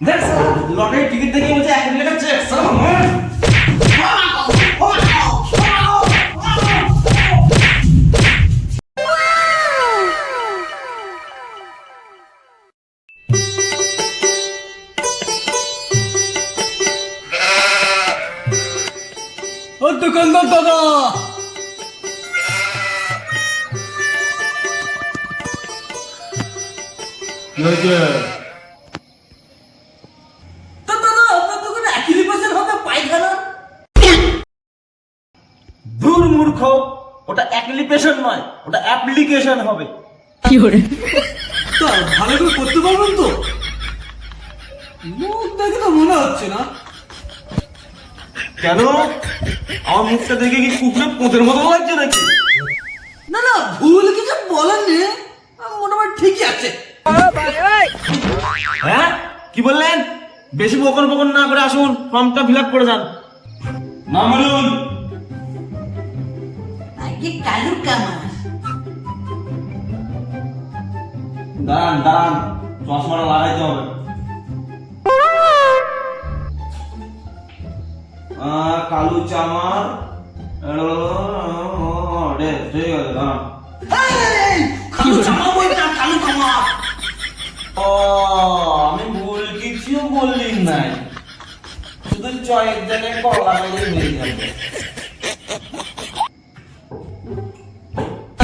দেখ sir lottery ticket দেখে বলছে এক মিনিটের চেক স্যার দোকানদার দাদা। দূর মূর্খ ওটা অ্যাপ্লিকেশন নয় ওটা অ্যাপ্লিকেশন হবে। কি করে? ভালো করে করতে পারবেন তো? মুখ দেখে তো মনে হচ্ছে না। কেন? আমার মুখটা দেখে কি কুকুরে পোঁতের মতো লাগছে নাকি? না না ভুল কিছু বলেননি। মোটামুটি ঠিকই আছে। হ্যাঁ? কি বললেন? বেশি বকর বকর না করে আসুন ফর্মটা ফিল আপ করে যান। নাম বলুন। কে কালু কামার দাঁড়ান দাঁড়ান। চশমাটা লাগাইতে হবে। কালু চামার ঠিক আছে দাঁড়ান। কালু চামার বই না কালু কামার ও আমি ভুল কিছু বললি নাই। শুধু চয়ের জায়গায় কলা মেরে মেরে যাবে।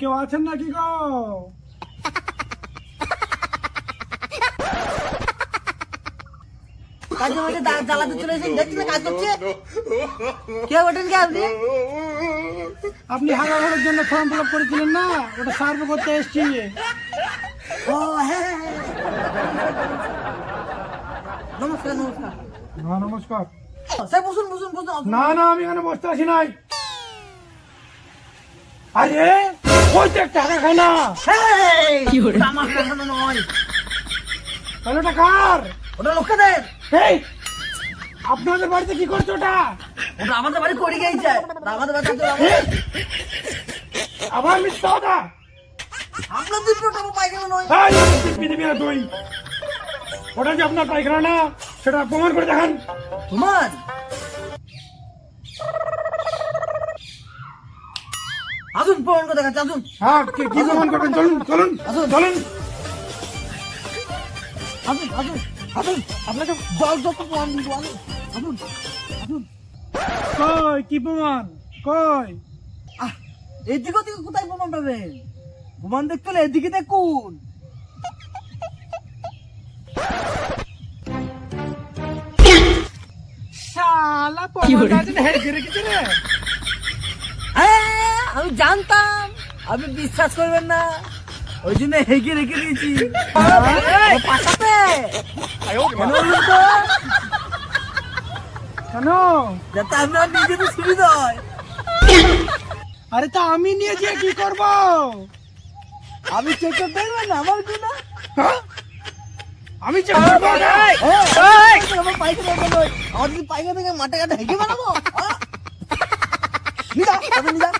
কেউ আছেন নাকি আপনি? আপনি জন্য ফর্ম ফিল আপ করেছিলেন না? ওটা সার্ভ করতে এসছি ও হ্যাঁ নমস্কার নমস্কার। হ্যাঁ, নমস্কার। না না আমি এখানে বসতে আসি নাই। আরে ওই তো টাকা খায় না আমার নয়। তাহলে ওটা কার? ওটা লোকেদের। আপনাদের বাড়িতে কি করছে ওটা? ওটা আমাদের বাড়ি করে গিয়েছে আমাদের বাড়িতে আবার মিথ্যা ওটা আপনার পায়খানা নয়। পৃথিবীর দই। ওটা যে আপনার পায়খানা না সেটা প্রমাণ করে দেখান। তোমার আসুন প্রমাণ করে দেখাচ্ছি আসুন। হ্যাঁ কি প্রমাণ করবেন? চলুন চলুন। আসুন। চলুন। আসুন আসুন আসুন। আপনাকে দশ দশ প্রমাণ দিব আসুন আসুন। কই কি প্রমাণ? কই? এদিক ওদিকে কোথায় প্রমাণ পাবেন? প্রমাণ দেখতে হলে এদিকে দেখুন। শালা প্রমাণ হেরে গেছে রে। আমি জানতাম আপনি বিশ্বাস করবেন না ওই জন্য হেঁকে রেখে দিয়েছি কেন যাতে আপনার সুবিধা হয় আরে তা আমি নিয়ে কি করব আমি চেক করতে পারব না আমার আমি চেক আমার পাইকে আমার যদি থেকে মাঠে ঘাটে হেঁকে বানাবো নিজা নিজা